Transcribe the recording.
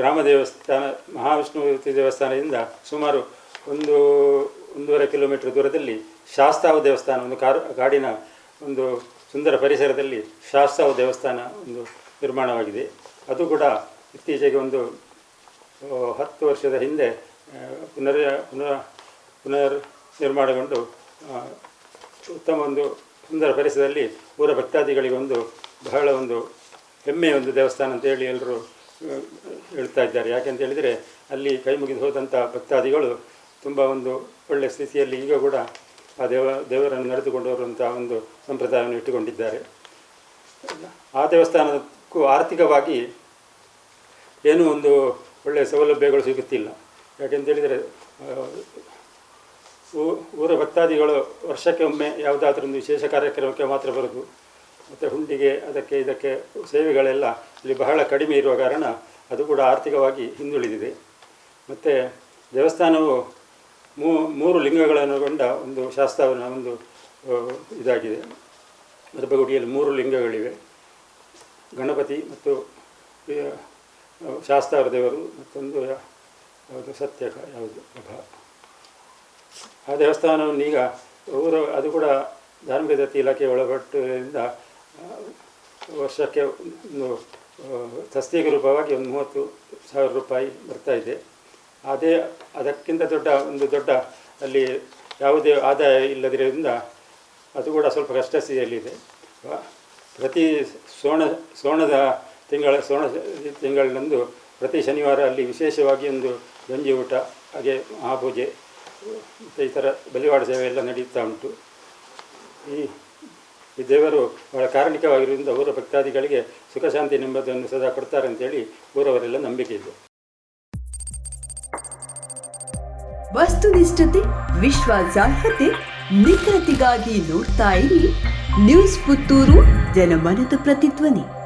ಗ್ರಾಮ ದೇವಸ್ಥಾನ, ಮಹಾವಿಷ್ಣು ದೇವಸ್ಥಾನದಿಂದ ಸುಮಾರು ಒಂದು, ಒಂದೂವರೆ ಕಿಲೋಮೀಟರ್ ದೂರದಲ್ಲಿ ಶಾಸ್ತಾವು ದೇವಸ್ಥಾನ, ಒಂದು ಕಾರು, ಕಾಡಿನ ಒಂದು ಸುಂದರ ಪರಿಸರದಲ್ಲಿ ಶಾಸ್ತಾವು ದೇವಸ್ಥಾನ ಒಂದು ನಿರ್ಮಾಣವಾಗಿದೆ. ಅದು ಕೂಡ ಇತ್ತೀಚೆಗೆ ಒಂದು ಹತ್ತು ವರ್ಷದ ಹಿಂದೆ ಪುನರ್ ಪುನರ್ ಪುನರ್ ನಿರ್ಮಾಣಗೊಂಡು ಉತ್ತಮ ಒಂದು ಸುಂದರ ಪರಿಸರದಲ್ಲಿ ಊರ ಭಕ್ತಾದಿಗಳಿಗೆ ಒಂದು ಬಹಳ ಒಂದು ಹೆಮ್ಮೆಯ ಒಂದು ದೇವಸ್ಥಾನ ಅಂತ ಹೇಳಿ ಎಲ್ಲರೂ ಹೇಳ್ತಾ ಇದ್ದಾರೆ. ಯಾಕೆಂತ ಹೇಳಿದರೆ ಅಲ್ಲಿ ಕೈ ಮುಗಿದು ಹೋದಂಥ ಭಕ್ತಾದಿಗಳು ತುಂಬ ಒಂದು ಒಳ್ಳೆಯ ಸ್ಥಿತಿಯಲ್ಲಿ ಈಗ ಕೂಡ ಆ ದೇವ, ದೇವರನ್ನು ನಡೆದುಕೊಂಡು ಬರುವಂಥ ಒಂದು ಸಂಪ್ರದಾಯವನ್ನು ಇಟ್ಟುಕೊಂಡಿದ್ದಾರೆ. ಆ ದೇವಸ್ಥಾನಕ್ಕೂ ಆರ್ಥಿಕವಾಗಿ ಏನೂ ಒಂದು ಒಳ್ಳೆಯ ಸೌಲಭ್ಯಗಳು ಸಿಗುತ್ತಿಲ್ಲ. ಯಾಕೆಂತೇಳಿದರೆ ಊರ ಭಕ್ತಾದಿಗಳು ವರ್ಷಕ್ಕೆ ಒಮ್ಮೆ ಯಾವುದಾದ್ರೂ ಒಂದು ವಿಶೇಷ ಕಾರ್ಯಕ್ರಮಕ್ಕೆ ಮಾತ್ರ ಬರೋದು. ಮತ್ತು ಹುಂಡಿಗೆ ಅದಕ್ಕೆ ಇದಕ್ಕೆ ಸೇವೆಗಳೆಲ್ಲ ಇಲ್ಲಿ ಬಹಳ ಕಡಿಮೆ ಇರುವ ಕಾರಣ ಅದು ಕೂಡ ಆರ್ಥಿಕವಾಗಿ ಹಿಂದುಳಿದಿದೆ. ಮತ್ತು ದೇವಸ್ಥಾನವು ಮೂರು ಲಿಂಗಗಳನ್ನು ಕೊಂಡ ಒಂದು ಶಾಸ್ತ್ರವನ್ನು ಒಂದು ಇದಾಗಿದೆ. ಗರ್ಭಗುಡಿಯಲ್ಲಿ ಮೂರು ಲಿಂಗಗಳಿವೆ. ಗಣಪತಿ ಮತ್ತು ಶಾಸ್ತಾವರ ದೇವರು ಮತ್ತೊಂದು ಯಾವುದು ಸತ್ಯ ಯಾವುದು ಪ್ರಭಾ. ಆ ದೇವಸ್ಥಾನವನ್ನು ಈಗ ಊರು ಅದು ಕೂಡ ಧಾರ್ಮಿಕ ದತ್ತಿ ಇಲಾಖೆ ಒಳಪಟ್ಟರಿಂದ ಆ, ವರ್ಷಕ್ಕೆ ಒಂದು ಆ, ತಸ್ತಿಗೆ ರೂಪವಾಗಿ ಒಂದು ಮೂವತ್ತು ಸಾವಿರ ರೂಪಾಯಿ ಬರ್ತಾ ಇದೆ. ಅದೇ ಅದಕ್ಕಿಂತ ದೊಡ್ಡ ಒಂದು ದೊಡ್ಡ ಅಲ್ಲಿ ಯಾವುದೇ ಆದಾಯ ಇಲ್ಲದಿರೋದ್ರಿಂದ ಅದು ಕೂಡ ಸ್ವಲ್ಪ ಕಷ್ಟ ಸ್ಥಿತಿಯಲ್ಲಿದೆ ಪ್ರತಿ ಸೋಣ ಸೋಣದ ತಿಂಗಳ ಸೋಣ ತಿಂಗಳಿನಂದು ಪ್ರತಿ ಶನಿವಾರ ಅಲ್ಲಿ ವಿಶೇಷವಾಗಿ ಒಂದು ಗಂಜಿ ಊಟ ಹಾಗೆ ಮಹಾಪೂಜೆ ಮತ್ತು ಈ ಥರ ಬಲಿವಾಡ ಸೇವೆ ಎಲ್ಲ ನಡೀತಾ ಉಂಟು. ಈ ಈ ದೇವರು ಬಹಳ ಕಾರಣಿಕವಾಗಿರುವುದರಿಂದ ಊರ ಭಕ್ತಾದಿಗಳಿಗೆ ಸುಖ ಶಾಂತಿ ನೆಮ್ಮದಿಯನ್ನು ಸದಾ ಕೊಡ್ತಾರೆ ಅಂತೇಳಿ ಊರವರೆಲ್ಲ ನಂಬಿಕೆ ಇದೆ. ವಸ್ತುನಿಷ್ಠತೆ ವಿಶ್ವಾಸಾರ್ಹತೆ ನಿಖರತೆಗಾಗಿ ನೋಡ್ತಾ ಇರಿ. ನ್ಯೂಸ್ ಪುತ್ತೂರು, ಜನಮನದ ಪ್ರತಿಧ್ವನಿ.